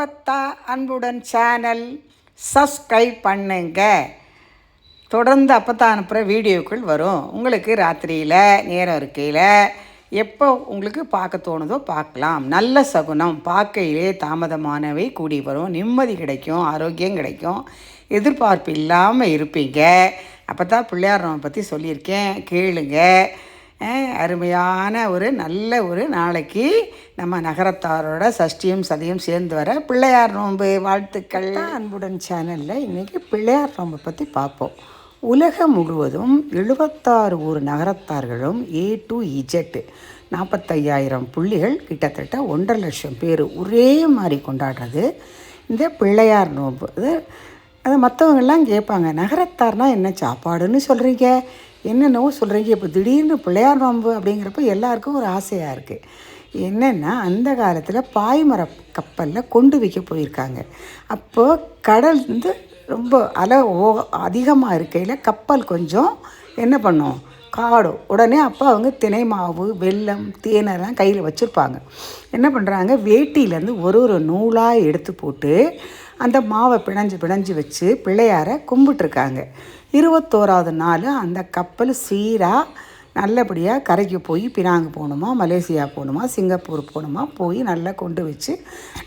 அப்பத்தா அன்புடன் channel subscribe பண்ணுங்க. தொடர்ந்து அப்பத்தா அனுப்புகிற வீடியோக்கள் வரும். உங்களுக்கு ராத்திரியில் நேரம் இருக்கையில் எப்போ உங்களுக்கு பார்க்க தோணுதோ பார்க்கலாம். நல்ல சகுனம். பார்க்கையிலே தாமதமானவை கூடி வரும். நிம்மதி கிடைக்கும். ஆரோக்கியம் கிடைக்கும். எதிர்பார்ப்பு இல்லாமல் இருப்பீங்க. அப்போ தான் பிள்ளையார் நோம்பை பற்றி சொல்லியிருக்கேன். கேளுங்கள் அருமையான ஒரு நல்ல ஒரு நாளைக்கு நம்ம நகரத்தாரோட சஷ்டியும் சதியும் சேர்ந்து வர பிள்ளையார் நோன்பு வாழ்த்துக்கள். அன்புடன் சேனலில் இன்றைக்கி பிள்ளையார் நோன்பை பற்றி பார்ப்போம். உலகம் முழுவதும் எழுபத்தாறு ஊர் நகரத்தார்களும் ஏ டு இஜெட்டு நாற்பத்தையாயிரம் புள்ளிகள் கிட்டத்தட்ட ஒன்றரை லட்சம் பேர் ஒரே மாதிரி கொண்டாடுறது. இந்த பிள்ளையார் நோன்பு அது அது மற்றவங்கெல்லாம் கேட்பாங்க நகரத்தார்னால் என்ன சாப்பாடுன்னு சொல்கிறீங்க என்னென்னவோ சொல்கிறீங்க இப்போ திடீர்னு பிள்ளையார் நோன்பு அப்படிங்கிறப்ப எல்லாருக்கும் ஒரு ஆசையாக இருக்குது என்னென்னா அந்த காலத்தில் பாய்மர கப்பலில் கொண்டு வைக்க போயிருக்காங்க. அப்போது கடல் வந்து ரொம்ப அலை ஓ அதிகமாக இருக்கையில் கப்பல் கொஞ்சம் என்ன பண்ணும்? காடும். உடனே அப்போ அவங்க தினை மாவு வெல்லம் தேனெல்லாம் கையில் வச்சுருப்பாங்க. என்ன பண்ணுறாங்க வேட்டியிலேருந்து ஒரு ஒரு நூலாக எடுத்து போட்டு அந்த மாவை பிணைஞ்சு பிணைஞ்சு வச்சு பிள்ளையாரை கும்பிட்டுருக்காங்க. இருபத்தோராவது நாள் அந்த கப்பல் சீராக நல்லபடியாக கரைக்கு போய் பினாங்கு போகணுமா மலேசியா போகணுமா சிங்கப்பூர் போகணுமா போய் நல்லா கொண்டு வச்சு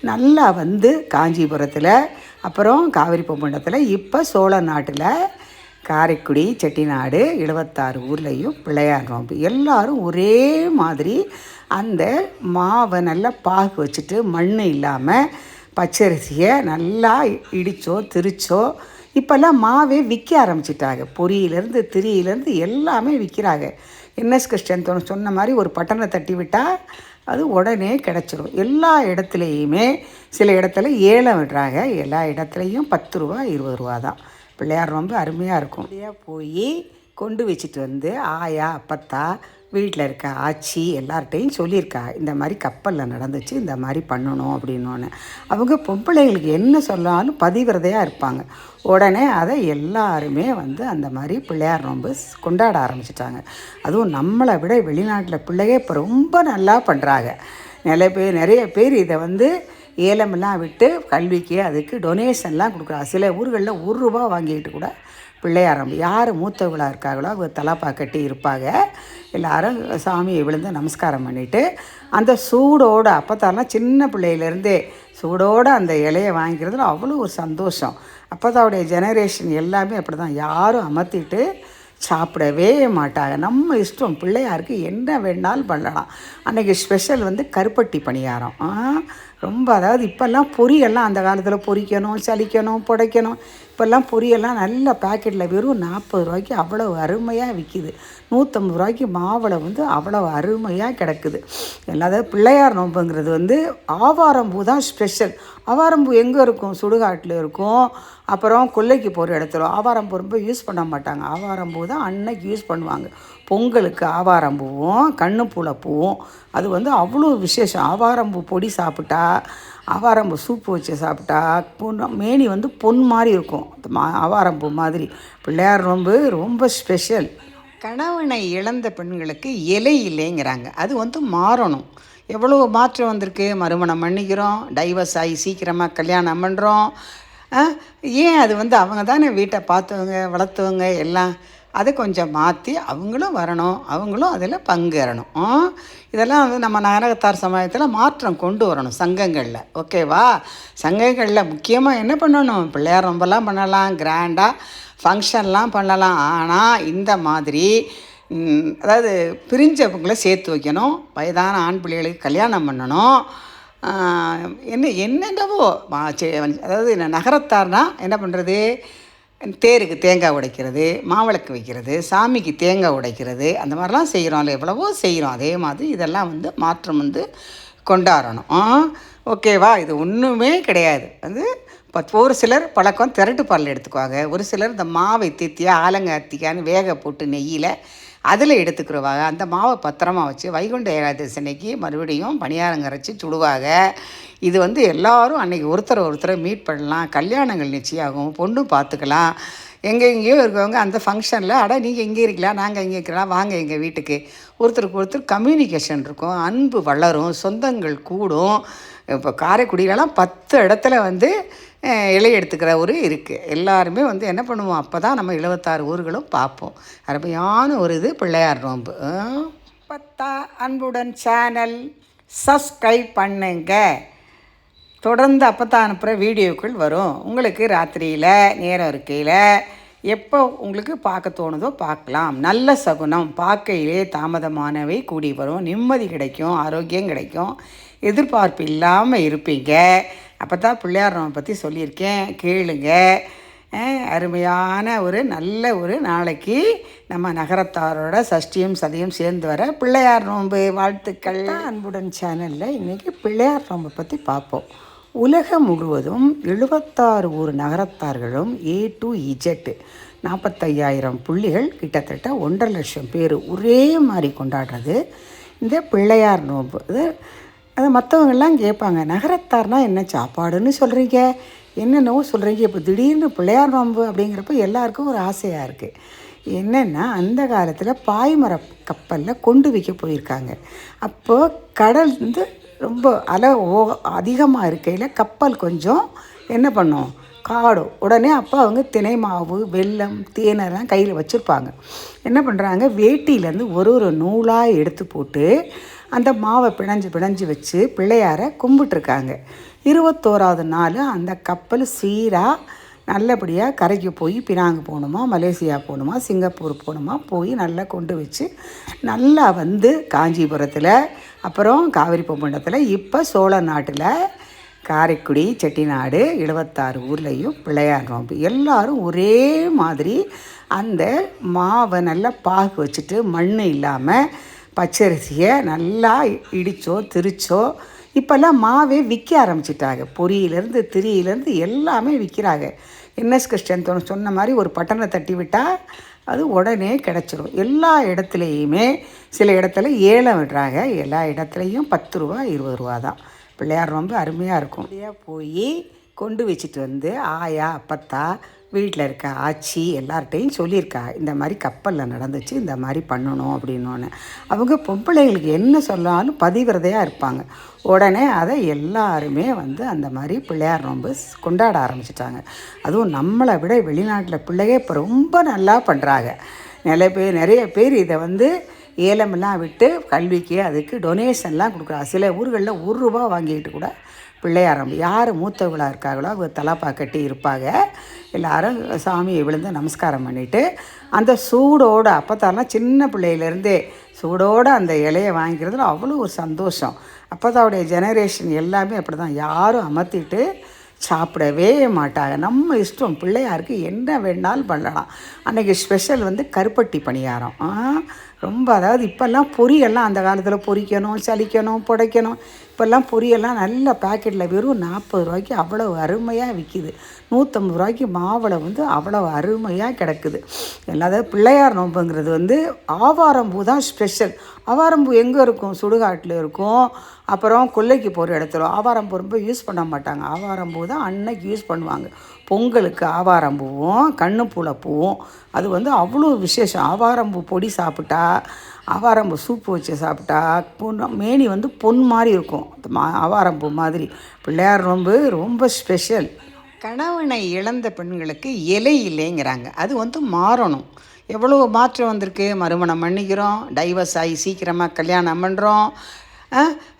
நல்லா வந்து காஞ்சிபுரத்தில் அப்புறம் காவிரி பொம்மண்டத்தில் இப்போ சோழ நாட்டில் காரைக்குடி செட்டிநாடு எழுபத்தாறு ஊர்லேயும் பிள்ளையார் நோம்பு எல்லாரும் ஒரே மாதிரி அந்த மாவை நல்லா பாகு வச்சுட்டு மண் இல்லாமல் பச்சரிசியை நல்லா இடித்தோ திரிச்சோ இப்போல்லாம் மாவே விற்க ஆரம்பிச்சிட்டாங்க. பொரியிலேருந்து திரியிலேருந்து எல்லாமே விற்கிறாங்க என்எஸ் கிறிஸ்டன் சொன்ன மாதிரி ஒரு பட்டனை தட்டி விட்டால் அது உடனே கிடச்சிடும் எல்லா இடத்துலையுமே சில இடத்துல ஏலம் விடுறாங்க. எல்லா இடத்துலையும் பத்து ரூபா இருபது ரூபா தான். பிள்ளையார் ரொம்ப அருமையாக இருக்கும். அப்படியே போய் கொண்டு வச்சுட்டு வந்து ஆயா அப்பத்தா வீட்டில் இருக்க ஆச்சி எல்லார்ட்டையும் சொல்லியிருக்கா இந்த மாதிரி கப்பலில் நடந்துச்சு இந்த மாதிரி பண்ணணும் அப்படின்னோன்னு. அவங்க பொம்பளைங்களுக்கு என்ன சொன்னாலும் பதிவிரதையாக இருப்பாங்க. உடனே அதை எல்லாருமே வந்து அந்த மாதிரி பிள்ளையார் நோன்பு கொண்டாட ஆரம்பிச்சிட்டாங்க. அதுவும் நம்மளை விட வெளிநாட்டில் பிள்ளைங்க இப்போ ரொம்ப நல்லா பண்ணுறாங்க நிறைய பேர் நிறைய பேர் இதை வந்து ஏலமெல்லாம் விட்டு கல்விக்கு அதுக்கு டொனேஷன்லாம் கொடுக்குறாங்க சில ஊர்களில் ஒரு ரூபா வாங்கிட்டு கூட பிள்ளையாரம் யார் மூத்தவங்களாக இருக்காங்களோ அவங்க தலாப்பா கட்டி இருப்பாங்க. எல்லாரும் சாமியை விழுந்து நமஸ்காரம் பண்ணிவிட்டு அந்த சூடோடு அப்பத்தாலாம் சின்ன பிள்ளையிலேருந்தே சூடோடு அந்த இலையை வாங்கிக்கிறதுல அவ்வளோ ஒரு சந்தோஷம். அப்பதாவுடைய ஜெனரேஷன் எல்லாமே அப்படி தான் யாரும் அமர்த்திட்டு சாப்பிடவே மாட்டாங்க. நம்ம இஷ்டம் பிள்ளையாருக்கு என்ன வேணாலும் பண்ணலாம். அன்றைக்கி ஸ்பெஷல் வந்து கருப்பட்டி பணியாரம். ஆ, ரொம்ப அதாவது இப்போல்லாம் பொரியெல்லாம் அந்த காலத்தில் பொரிக்கணும் சலிக்கணும் புடைக்கணும். இப்போல்லாம் பொரியெல்லாம் நல்ல பாக்கெட்டில் வெறும் நாற்பது ரூபாய்க்கு அவ்வளோ அருமையாக விற்கிது நூற்றம்பது ரூபாய்க்கு மாவளை வந்து அவ்வளோ அருமையாக கிடக்குது. அதாவது பிள்ளையார் நோம்புங்கிறது வந்து ஆவாரம்பூ தான் ஸ்பெஷல் ஆவாரம்பூ எங்கே இருக்கும்? சுடுகாட்டில் இருக்கும். அப்புறம் கொல்லைக்கு போகிற இடத்துல. ஆவாரம்பூ ரொம்ப யூஸ் பண்ண மாட்டாங்க. ஆவாரம்பூ தான் அன்னைக்கு யூஸ் பண்ணுவாங்க. பொங்கலுக்கு ஆவாரம்பூவும் கண்ணுப்பூளை பூவும். அது வந்து அவ்வளோ விசேஷம். ஆவாரம்பூ பொடி சாப்பிட்டா ஆவாரம்பூ சூப்பு வச்சு சாப்பிட்டா பொண்ணு மேனி வந்து பொன் மாதிரி இருக்கும். மா- ஆவாரம்பூ மாதிரி. பிள்ளையார் ரொம்ப ரொம்ப ஸ்பெஷல் கணவனை இழந்த பெண்களுக்கு இலை இல்லைங்கிறாங்க. அது வந்து மாறணும். எவ்வளோ மாற்றம் வந்திருக்கு? மறுமணம் பண்ணிக்கிறோம். டைவர்ஸ் ஆகி சீக்கிரமாக கல்யாணம் பண்ணுறோம் ஏன் அது வந்து அவங்க தானே வீட்டை பார்த்தவங்க வளர்த்தவங்க எல்லாம் அதை கொஞ்சம் மாற்றி அவங்களும் வரணும் அவங்களும் அதில் பங்கேறணும். இதெல்லாம் வந்து நம்ம நகரத்தார் சமயத்தில் மாற்றம் கொண்டு வரணும் சங்கங்களில். ஓகேவா? சங்கங்களில் முக்கியமாக என்ன பண்ணணும்? பிள்ளையார் ரொம்பலாம் பண்ணலாம் கிராண்டாக ஃபங்க்ஷன்லாம் பண்ணலாம். ஆனால் இந்த மாதிரி அதாவது பிரிஞ்சவங்களை சேர்த்து வைக்கணும். வயதான ஆண் பிள்ளைகளுக்கு கல்யாணம் பண்ணணும். என்ன என்னென்னவோ அதாவது நகரத்தார்னால் என்ன பண்ணுறது தேருக்கு தேங்காய் உடைக்கிறது மாவிளக்கு வைக்கிறது சாமிக்கு தேங்காய் உடைக்கிறது அந்த மாதிரிலாம் செய்கிறோம்ல எவ்வளவோ செய்கிறோம். அதே மாதிரி இதெல்லாம் வந்து மாற்றம் வந்து கொண்டாடணும். ஆ? ஓகேவா இது ஒன்றுமே கிடையாது. வந்து இப்போ ஒரு சிலர் பழக்கம் திரட்டு பால் எடுத்துக்குவாங்க. ஒரு சிலர் இந்த மாவை தித்தியா ஆலங்காத்திக்கான்னு வேக போட்டு நெய்யில் அதில் எடுத்துக்கிறவாக அந்த மாவை பத்திரமா வச்சு வைகுண்ட ஏகாதசி அன்னைக்கு மறுபடியும் பணியாரம் கரைச்சி சுடுவாங்க இது வந்து எல்லாரும் அன்னைக்கு ஒருத்தர் ஒருத்தரை மீட் பண்ணலாம். கல்யாணங்கள் நிச்சயாகும் பொண்ணு பார்த்துக்கலாம். எங்கே எங்கேயோ இருக்கவங்க அந்த ஃபங்க்ஷனில் அட நீங்கள் இங்கே இருக்கலாம் நாங்கள் இங்கே இருக்கலாம் வாங்க எங்கள் வீட்டுக்கு. ஒருத்தருக்கு ஒருத்தர் கம்யூனிகேஷன் இருக்கும். அன்பு வளரும். சொந்தங்கள் கூடும். இப்போ காரைக்குடியிலலாம் பத்து இடத்துல வந்து இலை எடுத்துக்கிற ஒரு இருக்குது எல்லாருமே வந்து என்ன பண்ணுவோம்? அப்போ தான் நம்ம எழுபத்தாறு ஊர்களும் பார்ப்போம். அருமையான ஒரு இது பிள்ளையார் நோன்பு. பத்தா அன்புடன் சேனல் சப்ஸ்கிரைப் பண்ணுங்க. தொடர்ந்து அப்போ தான் அனுப்புகிற வீடியோக்கள் வரும். உங்களுக்கு ராத்திரியில் நேரம் இருக்கையில் எப்போ உங்களுக்கு பார்க்க தோணுதோ பார்க்கலாம். நல்ல சகுனம். பார்க்கையிலே தாமதமானவை கூடி வரும். நிம்மதி கிடைக்கும். ஆரோக்கியம் கிடைக்கும். எதிர்பார்ப்பு இல்லாமல் இருப்பீங்க. அப்போ தான் பிள்ளையார் பற்றி சொல்லியிருக்கேன். கேளுங்க. அருமையான ஒரு நல்ல ஒரு நாளைக்கு நம்ம நகரத்தாரோட சஷ்டியும் சதியும் சேர்ந்து வர பிள்ளையார் நோன்பு. வாழ்த்துக்கள். அன்புடன் சேனலில் இன்றைக்கி பிள்ளையார் நோன்பை பற்றி பார்ப்போம். உலகம் முழுவதும் எழுபத்தாறு ஊர் நகரத்தார்களும் ஏ டு இஜெட்டு நாற்பத்தையாயிரம் புள்ளிகள் கிட்டத்தட்ட ஒன்றரை லட்சம் பேர் ஒரே மாதிரி கொண்டாடுறது. இந்த பிள்ளையார் நோன்பு இது அது மற்றவங்கெல்லாம் கேட்பாங்க நகரத்தார்னா என்ன சாப்பாடுன்னு சொல்கிறீங்க என்னென்னவோ சொல்கிறீங்க இப்போ திடீர்னு பிள்ளையார் நோம்பு அப்படிங்கிறப்ப எல்லாருக்கும் ஒரு ஆசையாக இருக்குது என்னென்னா அந்த காலத்தில் பாய்மர கப்பலில் கொண்டு வைக்க போயிருக்காங்க. அப்போது கடல் வந்து ரொம்ப அலை ஓ அதிகமாக இருக்கையில் கப்பல் கொஞ்சம் என்ன பண்ணும்? காடும். உடனே அப்போ அவங்க தினை மாவு வெல்லம் தேனெல்லாம் கையில் வச்சுருப்பாங்க. என்ன பண்ணுறாங்க வேட்டியிலேருந்து ஒரு ஒரு நூலாக எடுத்து போட்டு அந்த மாவை பிணைஞ்சு பிணைஞ்சு வச்சு பிள்ளையாரை கும்பிட்டுருக்காங்க. இருபத்தோராவது நாள் அந்த கப்பல் சீராக நல்லபடியாக கரைக்கு போய் பினாங்கு போகணுமா மலேசியா போகணுமா சிங்கப்பூர் போகணுமா போய் நல்லா கொண்டு வச்சு நல்லா வந்து காஞ்சிபுரத்தில் அப்புறம் காவிரி பொம்மண்டத்தில் இப்போ சோழ நாட்டில் காரைக்குடி செட்டிநாடு எழுபத்தாறு ஊர்லேயும் பிள்ளையார் நோம்பு எல்லாரும் ஒரே மாதிரி அந்த மாவை நல்லா பாகு வச்சுட்டு மண் இல்லாமல் பச்சரிசியை நல்லா இடித்தோ திரிச்சோ இப்போல்லாம் மாவே விற்க ஆரம்பிச்சிட்டாங்க. பொரியிலேருந்து திரியிலேருந்து எல்லாமே விற்கிறாங்க. என்எஸ் கிறிஸ்டன் சொன்ன மாதிரி ஒரு பட்டனை தட்டி விட்டால் அது உடனே கிடச்சிடும் எல்லா இடத்துலையுமே சில இடத்துல ஏலம் விடுறாங்க. எல்லா இடத்துலையும் பத்து ரூபா இருபது ரூபா தான். பிள்ளையார் ரொம்ப அருமையாக இருக்கும். அப்படியே போய் கொண்டு வச்சுட்டு வந்து ஆயா அப்பத்தா வீட்டில் இருக்க ஆச்சி எல்லார்ட்டையும் சொல்லியிருக்கா இந்த மாதிரி கப்பலில் நடந்துச்சு இந்த மாதிரி பண்ணணும் அப்படின்னோன்னு. அவங்க பொம்பளைங்களுக்கு என்ன சொன்னாலும் பதிவிரதையாக இருப்பாங்க. உடனே அதை எல்லாருமே வந்து அந்த மாதிரி பிள்ளையார் நோன்பு கொண்டாட ஆரம்பிச்சிட்டாங்க. அதுவும் நம்மளை விட வெளிநாட்டில் பிள்ளைங்க இப்போ ரொம்ப நல்லா பண்ணுறாங்க நிறைய பேர் நிறைய பேர் இதை வந்து ஏலமெல்லாம் விட்டு கல்விக்கு அதுக்கு டொனேஷன்லாம் கொடுக்குறாங்க சில ஊர்களில் ஒரு ரூபா வாங்கிக்கிட்டு கூட பிள்ளையாரம் யார் மூத்தவங்களாக இருக்காங்களோ அவங்க தலாப்பா கட்டி இருப்பாங்க. எல்லாரும் சாமியை விழுந்து நமஸ்காரம் பண்ணிவிட்டு அந்த சூடோடு அப்பத்தாலாம் சின்ன பிள்ளையிலேருந்தே சூடோடு அந்த இலையை வாங்கிக்கிறதுல அவ்வளோ ஒரு சந்தோஷம். அப்போதாவுடைய ஜெனரேஷன் எல்லாமே அப்படி தான் யாரும் அமர்த்திட்டு சாப்பிடவே மாட்டாங்க. நம்ம இஷ்டம் பிள்ளையாருக்கு என்ன வேணாலும் பண்ணலாம். அன்றைக்கி ஸ்பெஷல் வந்து கருப்பட்டி பணியாரம். ஆ, ரொம்ப அதாவது இப்போல்லாம் பொரியெல்லாம் அந்த காலத்தில் பொரிக்கணும் சலிக்கணும் புடைக்கணும். இப்போல்லாம் பொரியெல்லாம் நல்ல பாக்கெட்டில் வெறும் நாற்பது ரூபாய்க்கு அவ்வளோ அருமையாக விற்கிது நூற்றம்பது ரூபாய்க்கு மாவளை வந்து அவ்வளோ அருமையாக கிடக்குது. அதாவது பிள்ளையார் நோம்புங்கிறது வந்து ஆவாரம்பூ தான் ஸ்பெஷல் ஆவாரம்பூ எங்கே இருக்கும்? சுடுகாட்டில் இருக்கும். அப்புறம் கொல்லைக்கு போகிற இடத்துல. ஆவாரம்பூ ரொம்ப யூஸ் பண்ண மாட்டாங்க. ஆவாரம்பூ தான் அன்னைக்கு யூஸ் பண்ணுவாங்க. பொங்கலுக்கு ஆவாரம்பூவும் கண்ணுப்பூளை பூவும். அது வந்து அவ்வளோ விசேஷம். ஆவாரம்பூ பொடி சாப்பிட்டா ஆவாரம்பூ சூப்பு வச்சு சாப்பிட்டா பொண்ணு மேனி வந்து பொன் மாதிரி இருக்கும். மா- ஆவாரம்பூ மாதிரி. பிள்ளையார் ரொம்ப ரொம்ப ஸ்பெஷல் கணவனை இழந்த பெண்களுக்கு இலை இல்லைங்கிறாங்க. அது வந்து மாறணும். எவ்வளோ மாற்றம் வந்திருக்கு? மறுமணம் பண்ணிக்கிறோம். டைவர்ஸ் ஆகி சீக்கிரமாக கல்யாணம் பண்ணுறோம்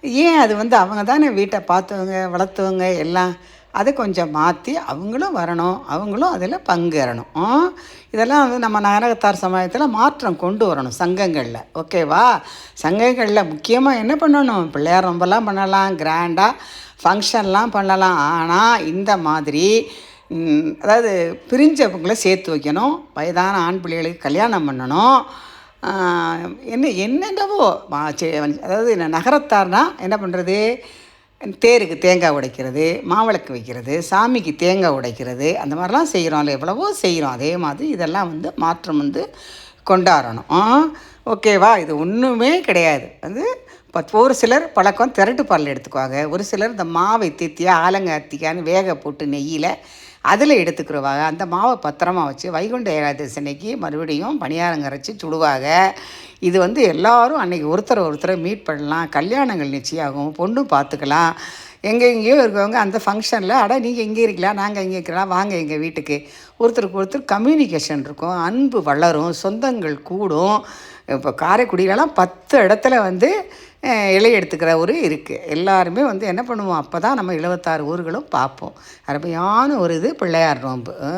ஏன் அது வந்து அவங்க தானே வீட்டை பார்த்தவங்க வளர்த்தவங்க எல்லாம் அதை கொஞ்சம் மாற்றி அவங்களும் வரணும் அவங்களும் அதில் பங்கேறணும். இதெல்லாம் வந்து நம்ம நகரத்தார் சமுதாயத்தில் மாற்றம் கொண்டு வரணும் சங்கங்களில். ஓகேவா? சங்கங்களில் முக்கியமாக என்ன பண்ணணும்? பிள்ளையார் ரொம்பலாம் பண்ணலாம் கிராண்டாக ஃபங்க்ஷன்லாம் பண்ணலாம். ஆனால் இந்த மாதிரி அதாவது பிரிஞ்சவங்களை சேர்த்து வைக்கணும். வயதான ஆண் பிள்ளைகளுக்கு கல்யாணம் பண்ணணும். என்ன என்னென்னவோ அதாவது என்ன என்ன பண்ணுறது தேருக்கு தேங்காய் உடைக்கிறது மாவிளக்கு வைக்கிறது சாமிக்கு தேங்காய் உடைக்கிறது அந்த மாதிரிலாம் செய்கிறோம் இல்லை எவ்வளவோ செய்கிறோம் அதே மாதிரி இதெல்லாம் வந்து மாற்றம் வந்து கொண்டாடணும். ஆ? ஓகேவா இது ஒன்றுமே கிடையாது. வந்து இப்போ ஒரு சிலர் பழக்கம் திரட்டு பால் எடுத்துக்குவாங்க. ஒரு சிலர் இந்த மாவை தித்தியா ஆலங்காத்திக்கான்னு வேக போட்டு நெய்யில் அதில் எடுத்துக்கிறவாக அந்த மாவை பத்திரமா வச்சு வைகுண்ட ஏகாதசி அன்னைக்கு மறுபடியும் பணியாரம் கரைச்சி சுடுவாங்க இது வந்து எல்லாரும் அன்னைக்கு ஒருத்தர் ஒருத்தரை மீட் பண்ணலாம். கல்யாணங்கள் நிச்சயாகும் பொண்ணு பார்த்துக்கலாம். எங்கே எங்கேயோ இருக்கவங்க அந்த ஃபங்க்ஷனில் அட நீங்கள் இங்கே இருக்கலாம் நாங்கள் இங்கே இருக்கலாம் வாங்க எங்கள் வீட்டுக்கு. ஒருத்தருக்கு ஒருத்தர் கம்யூனிகேஷன் இருக்கும். அன்பு வளரும். சொந்தங்கள் கூடும். இப்போ காரைக்குடியிலலாம் பத்து இடத்துல வந்து இலை எடுத்துக்கிற ஒரு இருக்குது எல்லாருமே வந்து என்ன பண்ணுவோம்? அப்போ தான் நம்ம எழுபத்தாறு ஊர்களும் பார்ப்போம். அருமையான ஒரு இது பிள்ளையார் நோன்பு. ஆ?